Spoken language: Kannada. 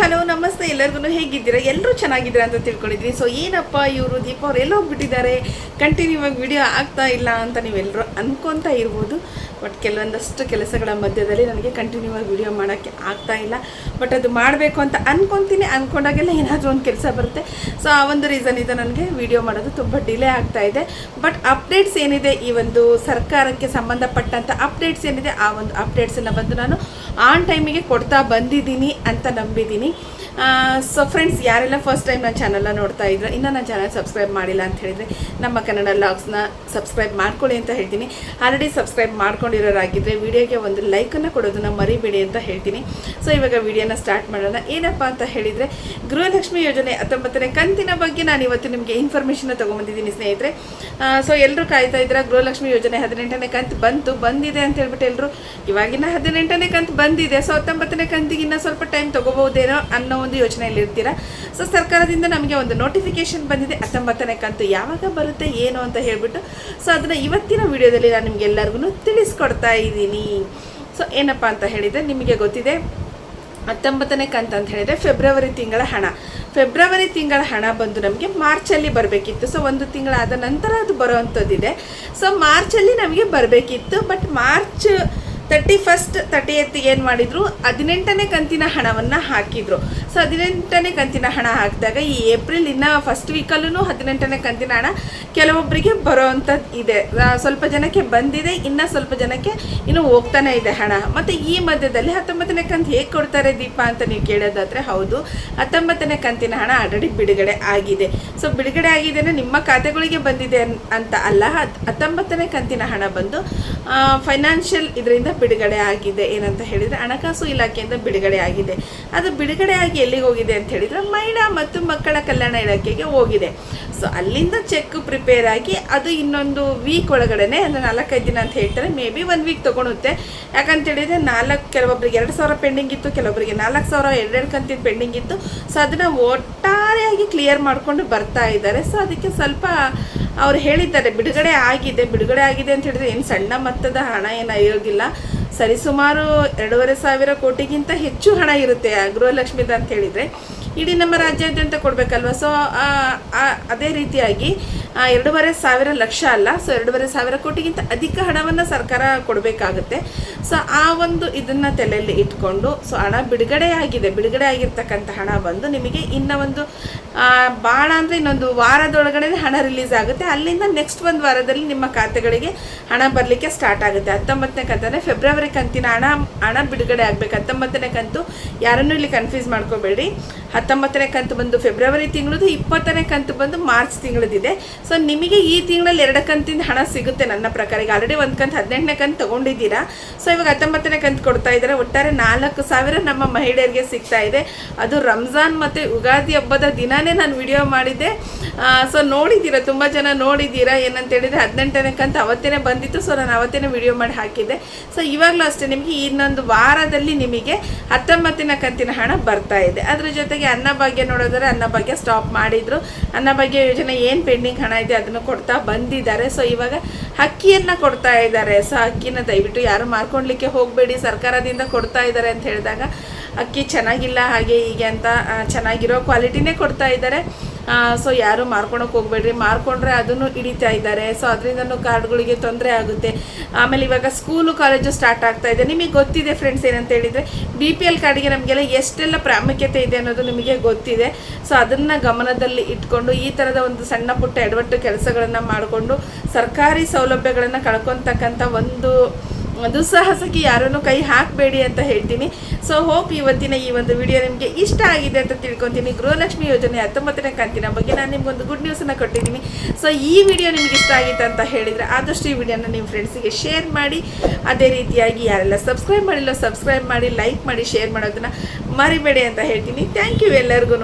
ಹಲೋ, ನಮಸ್ತೆ ಎಲ್ಲರಿಗೂ ಹೇಗಿದ್ದೀರಾ? ಎಲ್ಲರೂ ಚೆನ್ನಾಗಿದ್ದೀರಾ ಅಂತ ತಿಳ್ಕೊಂಡಿದ್ವಿ. ಸೊ ಏನಪ್ಪ ಇವರು? ದೀಪ ಅವ್ರು ಎಲ್ಲೋ ಹೋಗ್ಬಿಟ್ಟಿದ್ದಾರೆ ಕಂಟಿನ್ಯೂ ಆಗಿ ವಿಡಿಯೋ ಆಗ್ತಾ ಇಲ್ಲ ಅಂತ ನೀವೆಲ್ಲರೂ ಅನ್ಕೊತಾ ಇರ್ಬೋದು. ಬಟ್ ಕೆಲವೊಂದಷ್ಟು ಕೆಲಸಗಳ ಮಧ್ಯದಲ್ಲಿ ನನಗೆ ಕಂಟಿನ್ಯೂ ಆಗಿ ವಿಡಿಯೋ ಮಾಡೋಕ್ಕೆ ಆಗ್ತಾ ಇಲ್ಲ. ಬಟ್ ಅದು ಮಾಡಬೇಕು ಅಂತ ಅನ್ಕೊತೀನಿ. ಅಂದ್ಕೊಂಡಾಗೆಲ್ಲ ಏನಾದರೂ ಒಂದು ಕೆಲಸ ಬರುತ್ತೆ. ಸೊ ಆ ಒಂದು ರೀಸನ್ ಇದೆ ನನಗೆ ವಿಡಿಯೋ ಮಾಡೋದು ತುಂಬ ಡಿಲೇ ಆಗ್ತಾ ಇದೆ. ಬಟ್ ಅಪ್ಡೇಟ್ಸ್ ಏನಿದೆ? ಈ ಒಂದು ಸರ್ಕಾರಕ್ಕೆ ಸಂಬಂಧಪಟ್ಟಂಥ ಅಪ್ಡೇಟ್ಸ್ ಏನಿದೆ? ಆ ಒಂದು ಅಪ್ಡೇಟ್ಸನ್ನು ಬಂದು ನಾನು ಆನ್ ಟೈಮಿಗೆ ಕೊಡ್ತಾ ಬಂದಿದ್ದೀನಿ ಅಂತ ನಂಬಿದ್ದೀನಿ. ಸೊ ಫ್ರೆಂಡ್ಸ್ ಯಾರೆಲ್ಲ ಫಸ್ಟ್ ಟೈಮ್ ನನ್ನ ಚಾನಲ್ನ ನೋಡ್ತಾ ಇದ್ರೆ, ಇನ್ನೂ ನನ್ನ ಚಾನಲ್ ಸಬ್ಸ್ಕ್ರೈಬ್ ಮಾಡಿಲ್ಲ ಅಂತ ಹೇಳಿದರೆ, ನಮ್ಮ ಕನ್ನಡ ಲಾಗ್ಸ್ನ ಸಬ್ಸ್ಕ್ರೈಬ್ ಮಾಡ್ಕೊಳ್ಳಿ ಅಂತ ಹೇಳ್ತೀನಿ. ಆಲ್ರೆಡಿ ಸಬ್ಸ್ಕ್ರೈಬ್ ಮಾಡ್ಕೊಂಡಿರೋರಾಗಿದ್ದರೆ ವಿಡಿಯೋಗೆ ಒಂದು ಲೈಕನ್ನು ಕೊಡೋದನ್ನ ಮರಿಬೇಡಿ ಅಂತ ಹೇಳ್ತೀನಿ. ಸೊ ಇವಾಗ ವಿಡಿಯೋನ ಸ್ಟಾರ್ಟ್ ಮಾಡೋಣ. ಏನಪ್ಪ ಅಂತ ಹೇಳಿದರೆ, ಗೃಹಲಕ್ಷ್ಮಿ ಯೋಜನೆ ಹತ್ತೊಂಬತ್ತನೇ ಕಂತಿನ ಬಗ್ಗೆ ನಾನು ಇವತ್ತು ನಿಮಗೆ ಇನ್ಫಾರ್ಮೇಷನ್ನ ತೊಗೊಂಬಂದಿದ್ದೀನಿ, ಸ್ನೇಹಿತರೆ. ಸೊ ಎಲ್ಲರೂ ಕಾಯ್ತಾ ಇದ್ರೆ ಗೃಹಲಕ್ಷ್ಮಿ ಯೋಜನೆ ಹದಿನೆಂಟನೇ ಕಂತು ಬಂತು, ಬಂದಿದೆ ಅಂತ ಹೇಳ್ಬಿಟ್ಟು ಎಲ್ಲರೂ ಇವಾಗಿನ ಹದಿನೆಂಟನೇ ಕಂತು ಬಂದಿದೆ, ಸೊ ಹತ್ತೊಂಬತ್ತನೇ ಕಂತಿಗಿನ್ನ ಸ್ವಲ್ಪ ಟೈಮ್ ತೊಗೋಬಹುದೇನೋ ಅನ್ನೋ ಒಂದು ಯೋಚನೆಯಲ್ಲಿ ಇರ್ತೀರಾ ಸೊ ಸರ್ಕಾರದಿಂದ ನಮಗೆ ಒಂದು ನೋಟಿಫಿಕೇಶನ್ ಬಂದಿದೆ, ಹತ್ತೊಂಬತ್ತನೇ ಕಂತು ಯಾವಾಗ ಬರುತ್ತೆ, ಏನು ಅಂತ ಹೇಳ್ಬಿಟ್ಟು. ಸೊ ಅದನ್ನು ಇವತ್ತಿನ ವಿಡಿಯೋದಲ್ಲಿ ನಾನು ನಿಮ್ಗೆ ಎಲ್ಲರಿಗೂ ತಿಳಿಸ್ಕೊಡ್ತಾ ಇದ್ದೀನಿ. ಸೊ ಏನಪ್ಪ ಅಂತ ಹೇಳಿದರೆ, ನಿಮಗೆ ಗೊತ್ತಿದೆ, ಹತ್ತೊಂಬತ್ತನೇ ಕಂತು ಅಂತ ಹೇಳಿದರೆ ಫೆಬ್ರವರಿ ತಿಂಗಳ ಹಣ. ಫೆಬ್ರವರಿ ತಿಂಗಳ ಹಣ ಬಂದು ನಮಗೆ ಮಾರ್ಚಲ್ಲಿ ಬರಬೇಕಿತ್ತು. ಸೊ ಒಂದು ತಿಂಗಳಾದ ನಂತರ ಅದು ಬರೋವಂಥದ್ದಿದೆ. ಸೊ ಮಾರ್ಚಲ್ಲಿ ನಮಗೆ ಬರಬೇಕಿತ್ತು but March thirty first thirtieth ಏನು ಮಾಡಿದರು? ಹದಿನೆಂಟನೇ ಕಂತಿನ ಹಣವನ್ನು ಹಾಕಿದರು. ಸೊ ಹದಿನೆಂಟನೇ ಕಂತಿನ ಹಣ ಹಾಕಿದಾಗ ಈ ಏಪ್ರಿಲ್ ಇನ್ನು ಫಸ್ಟ್ ವೀಕಲ್ಲೂ ಹದಿನೆಂಟನೇ ಕಂತಿನ ಹಣ ಕೆಲವೊಬ್ಬರಿಗೆ ಬರೋವಂಥದ್ದು ಇದೆ. ಸ್ವಲ್ಪ ಜನಕ್ಕೆ ಬಂದಿದೆ, ಇನ್ನು ಸ್ವಲ್ಪ ಜನಕ್ಕೆ ಇನ್ನು ಹೋಗ್ತಾನೆ ಇದೆ ಹಣ. ಮತ್ತು ಈ ಮಧ್ಯದಲ್ಲಿ ಹತ್ತೊಂಬತ್ತನೇ ಕಂತು ಹೇಗೆ ಕೊಡ್ತಾರೆ ದೀಪ ಅಂತ ನೀವು ಕೇಳೋದಾದರೆ ಹೌದು, ಹತ್ತೊಂಬತ್ತನೇ ಕಂತಿನ ಹಣ ಆಲ್ರೆಡಿ ಬಿಡುಗಡೆ ಆಗಿದೆ. ಸೊ ಬಿಡುಗಡೆ ಆಗಿದೆ ನಿಮ್ಮ ಖಾತೆಗಳಿಗೆ ಬಂದಿದೆ ಅಂತ ಅಲ್ಲ, ಹತ್- ಹತ್ತೊಂಬತ್ತನೇ ಕಂತಿನ ಹಣ ಬಂದು ಫೈನಾನ್ಷಿಯಲ್ ಇದರಿಂದ ಬಿಡುಗಡೆ ಆಗಿದೆ ಏನಂತ ಹೇಳಿದರೆ ಹಣಕಾಸು ಇಲಾಖೆಯಿಂದ ಬಿಡುಗಡೆ ಆಗಿದೆ. ಅದು ಬಿಡುಗಡೆ ಆಗಿ ಎಲ್ಲಿಗೆ ಹೋಗಿದೆ ಅಂತ ಹೇಳಿದರೆ ಮಹಿಳಾ ಮತ್ತು ಮಕ್ಕಳ ಕಲ್ಯಾಣ ಇಲಾಖೆಗೆ ಹೋಗಿದೆ. ಸೊ ಅಲ್ಲಿಂದ ಚೆಕ್ ಪ್ರಿಪೇರ್ ಆಗಿ ಅದು ಇನ್ನೊಂದು ವೀಕ್ ಒಳಗಡೆನೆ ಅಂದರೆ ನಾಲ್ಕೈದು ದಿನ ಅಂತ ಹೇಳ್ತಾರೆ. ಮೇ ಬಿ ಒಂದು ವೀಕ್ ತೊಗೊಳುತ್ತೆ. ಯಾಕಂತ ಹೇಳಿದರೆ ನಾಲ್ಕು ಕೆಲವೊಬ್ಬರಿಗೆ ಎರಡು ಸಾವಿರ ಪೆಂಡಿಂಗ್ ಇತ್ತು ಕೆಲವೊಬ್ಬರಿಗೆ ನಾಲ್ಕು ಸಾವಿರ, ಎರಡೆರಡು ಕಂತಿನ ಪೆಂಡಿಂಗ್ ಇತ್ತು. ಸೊ ಅದನ್ನು ಒಟ್ಟಾರೆಯಾಗಿ ಕ್ಲಿಯರ್ ಮಾಡಿಕೊಂಡು ಬರ್ತಾ ಇದ್ದಾರೆ. ಸೊ ಅದಕ್ಕೆ ಸ್ವಲ್ಪ ಅವ್ರು ಹೇಳಿದ್ದಾರೆ, ಬಿಡುಗಡೆ ಆಗಿದೆ ಬಿಡುಗಡೆ ಆಗಿದೆ ಅಂತ ಹೇಳಿದ್ರೆ ಏನು ಸಣ್ಣ ಮೊತ್ತದ ಹಣ ಏನು ಇರೋದಿಲ್ಲ ಸರಿಸುಮಾರು ಎರಡೂವರೆ ಸಾವಿರ ಕೋಟಿಗಿಂತ ಹೆಚ್ಚು ಹಣ ಇರುತ್ತೆ ಗೃಹಲಕ್ಷ್ಮಿದ ಅಂತ ಹೇಳಿದರೆ. ಇಡೀ ನಮ್ಮ ರಾಜ್ಯಾದ್ಯಂತ ಕೊಡಬೇಕಲ್ವ? ಸೊ ಅದೇ ರೀತಿಯಾಗಿ ಎರಡೂವರೆ ಸಾವಿರ ಲಕ್ಷ ಅಲ್ಲ ಸೊ ಎರಡೂವರೆ ಸಾವಿರ ಕೋಟಿಗಿಂತ ಅಧಿಕ ಹಣವನ್ನು ಸರ್ಕಾರ ಕೊಡಬೇಕಾಗುತ್ತೆ. ಸೊ ಆ ಒಂದು ಇದನ್ನು ತಲೆಯಲ್ಲಿ ಇಟ್ಕೊಂಡು ಸೊ ಹಣ ಬಿಡುಗಡೆ ಆಗಿದೆ. ಬಿಡುಗಡೆ ಆಗಿರ್ತಕ್ಕಂಥ ಹಣ ಬಂದು ನಿಮಗೆ ಇನ್ನು ಒಂದು ಭಾಳ ಅಂದರೆ ಇನ್ನೊಂದು ವಾರದೊಳಗಡೆ ಹಣ ರಿಲೀಸ್ ಆಗುತ್ತೆ. ಅಲ್ಲಿಂದ ನೆಕ್ಸ್ಟ್ ಒಂದು ವಾರದಲ್ಲಿ ನಿಮ್ಮ ಖಾತೆಗಳಿಗೆ ಹಣ ಬರಲಿಕ್ಕೆ ಸ್ಟಾರ್ಟ್ ಆಗುತ್ತೆ. ಹತ್ತೊಂಬತ್ತನೇ ಕಂತಂದರೆ ಫೆಬ್ರವರಿ ಕಂತಿನ ಹಣ ಹಣ ಬಿಡುಗಡೆ ಆಗಬೇಕು. ಹತ್ತೊಂಬತ್ತನೇ ಕಂತು ಯಾರನ್ನೂ ಇಲ್ಲಿ ಕನ್ಫ್ಯೂಸ್ ಮಾಡ್ಕೋಬೇಡಿ ಹತ್ತೊಂಬತ್ತನೇ ಕಂತು ಬಂದು ಫೆಬ್ರವರಿ ತಿಂಗಳದು ಇಪ್ಪತ್ತನೇ ಕಂತು ಬಂದು ಮಾರ್ಚ್ ತಿಂಗಳದಿದೆ. ಸೊ ನಿಮಗೆ ಈ ತಿಂಗಳಲ್ಲಿ ಎರಡು ಕಂತಿಂದ ಹಣ ಸಿಗುತ್ತೆ ನನ್ನ ಪ್ರಕಾರ. ಈಗ ಆಲ್ರೆಡಿ ಒಂದು ಕಂತು, ಹದಿನೆಂಟನೇ ಕಂತು ತೊಗೊಂಡಿದ್ದೀರಾ. ಸೊ ಇವಾಗ ಹತ್ತೊಂಬತ್ತನೇ ಕಂತು ಕೊಡ್ತಾ ಇದ್ದಾರೆ. ಒಟ್ಟಾರೆ ನಾಲ್ಕು ಸಾವಿರ ನಮ್ಮ ಮಹಿಳೆಯರಿಗೆ ಸಿಗ್ತಾ ಇದೆ. ಅದು ರಂಜಾನ್ ಮತ್ತು ಯುಗಾದಿ ಹಬ್ಬದ ದಿನಾನೇ ನಾನು ವಿಡಿಯೋ ಮಾಡಿದ್ದೆ. ಸೊ ನೋಡಿದ್ದೀರಾ? ತುಂಬ ಜನ ನೋಡಿದ್ದೀರಾ? ಏನಂತ ಹೇಳಿದರೆ ಹದಿನೆಂಟನೇ ಕಂತು ಅವತ್ತೇ ಬಂದಿತ್ತು. ಸೊ ನಾನು ಅವತ್ತೇ ವಿಡಿಯೋ ಮಾಡಿ ಹಾಕಿದ್ದೆ. ಸೊ ಇವಾಗಲೂ ಅಷ್ಟೇ ನಿಮಗೆ ಇನ್ನೊಂದು ವಾರದಲ್ಲಿ ನಿಮಗೆ ಹತ್ತೊಂಬತ್ತಿನ ಕಂತಿನ ಹಣ ಬರ್ತಾ ಇದೆ. ಅದರ ಜೊತೆಗೆ ಅನ್ನಭಾಗ್ಯ ನೋಡೋದಾದ್ರೆ ಅನ್ನಭಾಗ್ಯ ಸ್ಟಾಪ್ ಮಾಡಿದ್ರು. ಅನ್ನಭಾಗ್ಯ ಯೋಜನೆ ಏನು ಪೆಂಡಿಂಗ್ ಹಣ ಇದೆ ಅದನ್ನು ಕೊಡ್ತಾ ಬಂದಿದ್ದಾರೆ. ಸೊ ಇವಾಗ ಅಕ್ಕಿಯನ್ನು ಕೊಡ್ತಾ ಇದ್ದಾರೆ. ಸೊ ಅಕ್ಕಿನ ದಯವಿಟ್ಟು ಯಾರು ಮಾರ್ಕೊಂಡ್ಲಿಕ್ಕೆ ಹೋಗಬೇಡಿ. ಸರ್ಕಾರದಿಂದ ಕೊಡ್ತಾ ಇದ್ದಾರೆ ಅಂತ ಹೇಳಿದಾಗ ಅಕ್ಕಿ ಚೆನ್ನಾಗಿಲ್ಲ ಹಾಗೆ ಹೀಗೆ ಅಂತ ಚೆನ್ನಾಗಿರೋ ಕ್ವಾಲಿಟಿನೇ ಕೊಡ್ತಾ ಇದ್ದಾರೆ. ಸೊ ಯಾರು ಮಾರ್ಕೊಳಕ್ಕೆ ಹೋಗ್ಬೇಡ್ರಿ. ಮಾರ್ಕೊಂಡ್ರೆ ಅದನ್ನು ಹಿಡಿತಾ ಇದ್ದಾರೆ. ಸೊ ಅದರಿಂದನೂ ಕಾರ್ಡ್ಗಳಿಗೆ ತೊಂದರೆ ಆಗುತ್ತೆ. ಆಮೇಲೆ ಇವಾಗ ಸ್ಕೂಲು, ಕಾಲೇಜು ಸ್ಟಾರ್ಟ್ ಆಗ್ತಾ ಇದೆ. ನಿಮಗೆ ಗೊತ್ತಿದೆ ಫ್ರೆಂಡ್ಸ್ ಏನಂತ ಹೇಳಿದರೆ ಬಿ ಪಿ ಎಲ್ ಕಾರ್ಡಿಗೆ ನಮಗೆಲ್ಲ ಎಷ್ಟೆಲ್ಲ ಪ್ರಾಮುಖ್ಯತೆ ಇದೆ ಅನ್ನೋದು ನಿಮಗೆ ಗೊತ್ತಿದೆ. ಸೊ ಅದನ್ನು ಗಮನದಲ್ಲಿ ಇಟ್ಕೊಂಡು ಈ ಥರದ ಒಂದು ಸಣ್ಣ ಪುಟ್ಟ ಎಡವಟ್ಟು ಕೆಲಸಗಳನ್ನು ಮಾಡಿಕೊಂಡು ಸರ್ಕಾರಿ ಸೌಲಭ್ಯಗಳನ್ನು ಕಳ್ಕೊತಕ್ಕಂಥ ಒಂದು ದುಸ್ಸಾಹಸಕ್ಕೆ ಯಾರನ್ನು ಕೈ ಹಾಕಬೇಡಿ ಅಂತ ಹೇಳ್ತೀನಿ. ಸೊ ಹೋಪ್ ಇವತ್ತಿನ ಈ ಒಂದು ವಿಡಿಯೋ ನಿಮಗೆ ಇಷ್ಟ ಆಗಿದೆ ಅಂತ ತಿಳ್ಕೊತೀನಿ. ಗೃಹಲಕ್ಷ್ಮಿ ಯೋಜನೆ ಹತ್ತೊಂಬತ್ತನೇ ಕಂತಿನ ಬಗ್ಗೆ ನಾನು ನಿಮ್ಗೊಂದು ಗುಡ್ ನ್ಯೂಸನ್ನು ಕೊಟ್ಟಿದ್ದೀನಿ. ಸೊ ಈ ವಿಡಿಯೋ ನಿಮಗೆ ಇಷ್ಟ ಆಗಿತ್ತು ಅಂತ ಹೇಳಿದರೆ ಆದಷ್ಟು ಈ ವಿಡಿಯೋನ ನಿಮ್ಮ ಫ್ರೆಂಡ್ಸಿಗೆ ಶೇರ್ ಮಾಡಿ. ಅದೇ ರೀತಿಯಾಗಿ ಯಾರೆಲ್ಲ ಸಬ್ಸ್ಕ್ರೈಬ್ ಮಾಡಿಲ್ಲ ಸಬ್ಸ್ಕ್ರೈಬ್ ಮಾಡಿ ಲೈಕ್ ಮಾಡಿ ಶೇರ್ ಮಾಡೋದನ್ನು ಮರಿಬೇಡಿ ಅಂತ ಹೇಳ್ತೀನಿ. ಥ್ಯಾಂಕ್ ಯು ಎಲ್ಲರಿಗೂ